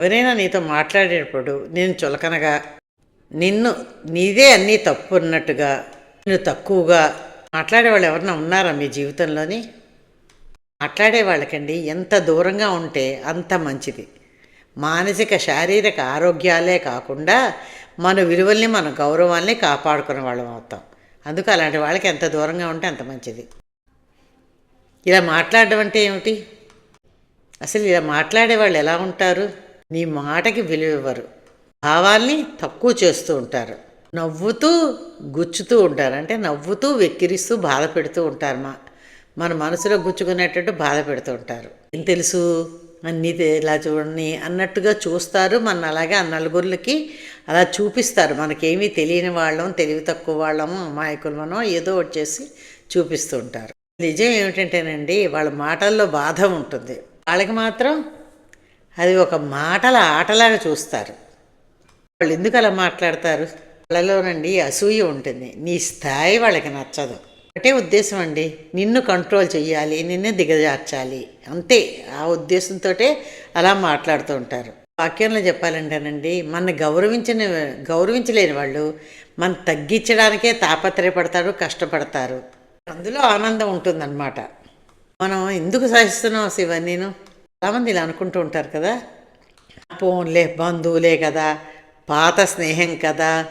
ఎవరైనా నీతో మాట్లాడేటప్పుడు నేను చులకనగా నిన్ను నీదే అన్నీ తప్పు ఉన్నట్టుగా నేను తక్కువగా మాట్లాడేవాళ్ళు ఎవరన్నా ఉన్నారా మీ జీవితంలోని? మాట్లాడే వాళ్ళకండి ఎంత దూరంగా ఉంటే అంత మంచిది. మానసిక శారీరక ఆరోగ్యాలే కాకుండా మన విలువల్ని మన గౌరవాల్ని కాపాడుకునే వాళ్ళం అవుతాం. అందుకు అలాంటి వాళ్ళకి ఎంత దూరంగా ఉంటే అంత మంచిది. ఇలా మాట్లాడడం అంటే ఏమిటి? అసలు ఇలా మాట్లాడే వాళ్ళు ఎలా ఉంటారు? నీ మాటకి విలువ ఇవ్వరు. భావాల్ని తక్కువ చేస్తూ ఉంటారు. నవ్వుతూ గుచ్చుతూ ఉంటారు. అంటే నవ్వుతూ వెక్కిరిస్తూ బాధ పెడుతూ ఉంటారు మా. మన మనసులో గుచ్చుకునేటట్టు బాధ పెడుతూ ఉంటారు. ఏం తెలుసు? అన్నీ ఇలా చూడండి అన్నట్టుగా చూస్తారు. మన అలాగే ఆ నలుగురికి అలా చూపిస్తారు. మనకేమీ తెలియని వాళ్ళం తెలివి తక్కువ వాళ్ళము అమాయకులమనో ఏదో ఒకటి చేసి చూపిస్తూ ఉంటారు. నిజం ఏమిటంటేనండి వాళ్ళ మాటల్లో బాధ ఉంటుంది. వాళ్ళకి మాత్రం అది ఒక మాటల ఆటలాగా చూస్తారు. వాళ్ళు ఎందుకు అలా మాట్లాడతారు? వాళ్ళలోనండి అసూయ ఉంటుంది. నీ స్థాయి వాళ్ళకి నచ్చదు. ఒకటే ఉద్దేశం అండి. నిన్ను కంట్రోల్ చేయాలి నిన్నే దిగజార్చాలి. అంతే. ఆ ఉద్దేశంతో అలా మాట్లాడుతూ ఉంటారు. వాక్యంలో చెప్పాలంటేనండి మన గౌరవించిన గౌరవించలేని వాళ్ళు మన తగ్గించడానికే తాపత్రయపడతారు కష్టపడతారు. అందులో ఆనందం ఉంటుందన్నమాట. మనం ఎందుకు సహిస్తున్నాం అస్స ఇవన్నీ నేను? చాలామంది ఇలా అనుకుంటూ ఉంటారు కదా పోన్లే బంధువులే కదా పాత స్నేహం కదా.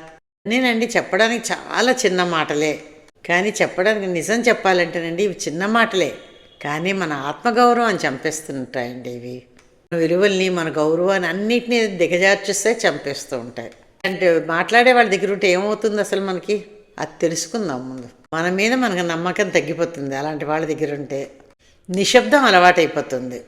నేనండి చెప్పడానికి చాలా చిన్న మాటలే. కానీ చెప్పడానికి నిజం చెప్పాలంటేనండి ఇవి చిన్న మాటలే. కానీ మన ఆత్మగౌరవాన్ని చంపేస్తుంటాయండి ఇవి. మన విలువల్ని మన గౌరవాన్ని అన్నిటినీ దిగజార్చిస్తే చంపేస్తూ ఉంటాయి. అంటే మాట్లాడే వాళ్ళ దగ్గర ఉంటే ఏమవుతుంది అసలు మనకి? అది తెలుసుకుందాం ముందు. మన మీద మనకు నమ్మకం తగ్గిపోతుంది అలాంటి వాళ్ళ దగ్గర ఉంటే. నిశ్శబ్దం అలవాటైపోతుంది.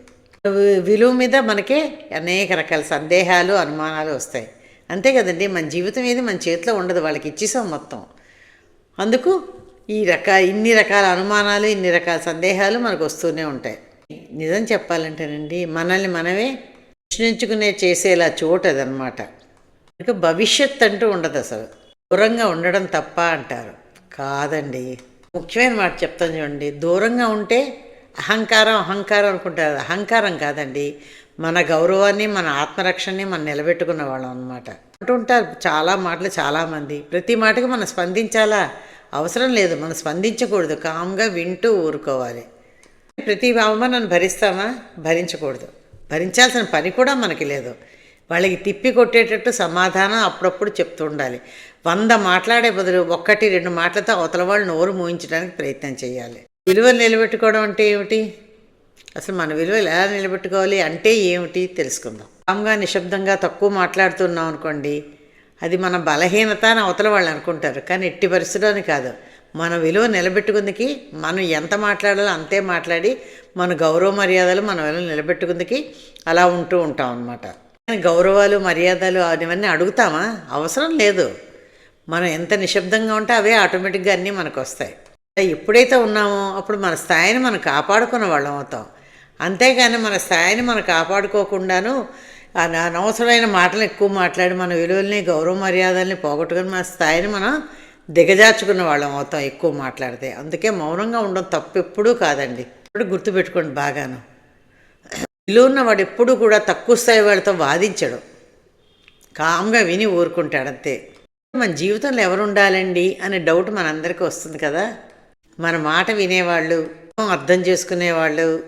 విలువ మీద మనకి అనేక రకాల సందేహాలు అనుమానాలు వస్తాయి. అంతే కదండి మన జీవితం ఏది మన చేతిలో ఉండదు వాళ్ళకి ఇచ్చేసాం మొత్తం. అందుకు ఈ రక ఇన్ని రకాల అనుమానాలు ఇన్ని రకాల సందేహాలు మనకు వస్తూనే ఉంటాయి. నిజం చెప్పాలంటేనండి మనల్ని మనమే ప్రశ్నించుకునే చేసేలా చోటు అదనమాట ఇంకా భవిష్యత్ అంటూ ఉండదు అసలు. దూరంగా ఉండడం తప్ప అంటారు. కాదండి. ముఖ్యమైన మాట చెప్తాను చూడండి. దూరంగా ఉంటే అహంకారం అహంకారం అనుకుంటారు. అహంకారం కాదండి. మన గౌరవాన్ని మన ఆత్మరక్షణని మనం నిలబెట్టుకున్న వాళ్ళం అనమాట అంటుంటారు చాలా మాటలు చాలామంది. ప్రతి మాటకి మనం స్పందించాలా? అవసరం లేదు. మనం స్పందించకూడదు. కామ్గా వింటూ ఊరుకోవాలి. ప్రతి అవమానాన్ని భరిస్తామా? భరించకూడదు. భరించాల్సిన పని కూడా మనకి లేదు. వాళ్ళకి తిప్పి కొట్టేటట్టు సమాధానం అప్పుడప్పుడు చెప్తూ ఉండాలి. వంద మాట్లాడే బదులు ఒక్కటి రెండు మాటలతో అవతల వాళ్ళు నోరు మూయించడానికి ప్రయత్నం చేయాలి. విలువ నిలబెట్టుకోవడం అంటే ఏమిటి? అసలు మన విలువ ఎలా నిలబెట్టుకోవాలి అంటే ఏమిటి తెలుసుకుందాం. కామ్గా నిశ్శబ్దంగా తక్కువ మాట్లాడుతున్నాం అనుకోండి అది మన బలహీనత అని అవతల వాళ్ళు అనుకుంటారు. కానీ ఎట్టి పరిస్థితుల్లోని కాదు. మన విలువ నిలబెట్టుకుందికి మనం ఎంత మాట్లాడాలో అంతే మాట్లాడి మన గౌరవ మర్యాదలు మన విలువ నిలబెట్టుకుందికి అలా ఉంటూ ఉంటాం అనమాట గౌరవాలు మర్యాదలు అవన్నీ అడుగుతామా? అవసరం లేదు. మనం ఎంత నిశ్శబ్దంగా ఉంటే అవే ఆటోమేటిక్గా అన్నీ మనకు వస్తాయి. ఎప్పుడైతే ఉన్నామో అప్పుడు మన స్థాయిని మనం కాపాడుకున్న వాళ్ళం అవుతాం. అంతేగాని మన స్థాయిని మనం కాపాడుకోకుండాను అనవసరమైన మాటలు ఎక్కువ మాట్లాడి మన విలువల్ని గౌరవ మర్యాదల్ని పోగొట్టుకొని మన స్థాయిని మనం దిగజార్చుకున్న వాళ్ళం అవుతాం ఎక్కువ మాట్లాడితే. అందుకే మౌనంగా ఉండడం తప్పు ఎప్పుడూ కాదండి. ఇప్పుడు గుర్తుపెట్టుకోండి బాగాను. విలువ ఉన్నవాడు ఎప్పుడూ కూడా తక్కువ స్థాయి వాళ్ళతో వాదించడు. కామ్గా విని ఊరుకుంటాడు అంతే. మన జీవితంలో ఎవరు ఉండాలండి అనే డౌట్ మనందరికీ వస్తుంది కదా. మన మాట వినేవాళ్ళు అర్థం చేసుకునేవాళ్ళు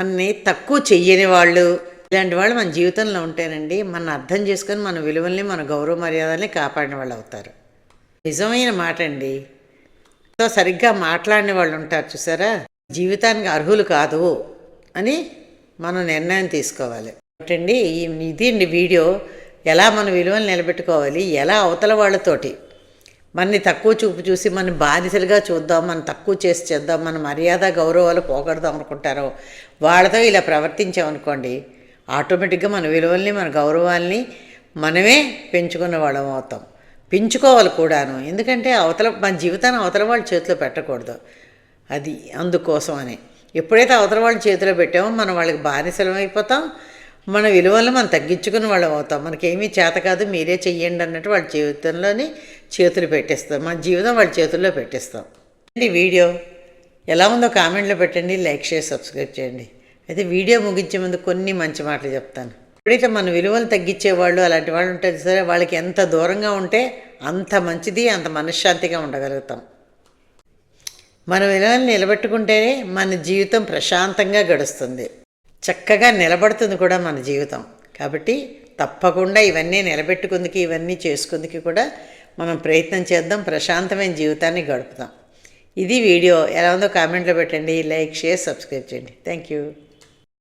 మనని తక్కువ చెయ్యని వాళ్ళు ఇలాంటి వాళ్ళు మన జీవితంలో ఉంటేనండి మన అర్థం చేసుకొని మన విలువల్ని మన గౌరవ మర్యాదల్ని కాపాడిన వాళ్ళు అవుతారు. నిజమైన మాట అండి. తో సరిగ్గా మాట్లాడిన వాళ్ళు ఉంటారు చూసారా? జీవితానికి అర్హులు కాదు అని మనం నిర్ణయం తీసుకోవాలి. అండి ఈ- ఇది అండి వీడియో. ఎలా మన విలువలు నిలబెట్టుకోవాలి? ఎలా అవతల వాళ్ళతోటి? మనని తక్కువ చూపు చూసి మన బానిసలుగా చూద్దాం మనం తక్కువ చేసి చేద్దాం మన మర్యాద గౌరవాలు పోగొడదాం అనుకుంటారో వాళ్ళతో ఇలా ప్రవర్తించామనుకోండి ఆటోమేటిక్గా మన విలువల్ని మన గౌరవాల్ని మనమే పెంచుకున్న వాళ్ళం అవుతాం. పెంచుకోవాలి కూడాను. ఎందుకంటే అవతల మన జీవితాన్ని అవతల వాళ్ళ చేతిలో పెట్టకూడదు. అది అందుకోసం అని ఎప్పుడైతే అవతల వాళ్ళ చేతిలో పెట్టామో మనం వాళ్ళకి బానిసలం అయిపోతాం మన విలువలను మనం తగ్గించుకుని వాళ్ళం అవుతాం. మనకేమీ చేత కాదు మీరే చెయ్యండి అన్నట్టు వాళ్ళ జీవితంలోని చేతులు పెట్టేస్తాం. మన జీవితం వాళ్ళ చేతుల్లో పెట్టేస్తాం. ఈ వీడియో? ఎలా ఉందో కామెంట్లో పెట్టండి లైక్ చేసి సబ్స్క్రైబ్ చేయండి. అయితే వీడియో ముగించే ముందు కొన్ని మంచి మాటలు చెప్తాను. ఎప్పుడైతే మన విలువలు తగ్గించేవాళ్ళు అలాంటి వాళ్ళు ఉంటే సరే వాళ్ళకి ఎంత దూరంగా ఉంటే అంత మంచిది అంత మనశ్శాంతిగా ఉండగలుగుతాం. మన విలువలు నిలబెట్టుకుంటేనే మన జీవితం ప్రశాంతంగా గడుస్తుంది. చక్కగా నిలబడుతుంది కూడా మన జీవితం. కాబట్టి తప్పకుండా ఇవన్నీ నిలబెట్టుకుందుకు ఇవన్నీ చేసుకుందుకు కూడా మనం ప్రయత్నం చేద్దాం ప్రశాంతమైన జీవితాన్ని గడుపుతాం ఇది వీడియో. ఎలా ఉందో కామెంట్లో పెట్టండి లైక్ షేర్ సబ్స్క్రైబ్ చేయండి. Thank you.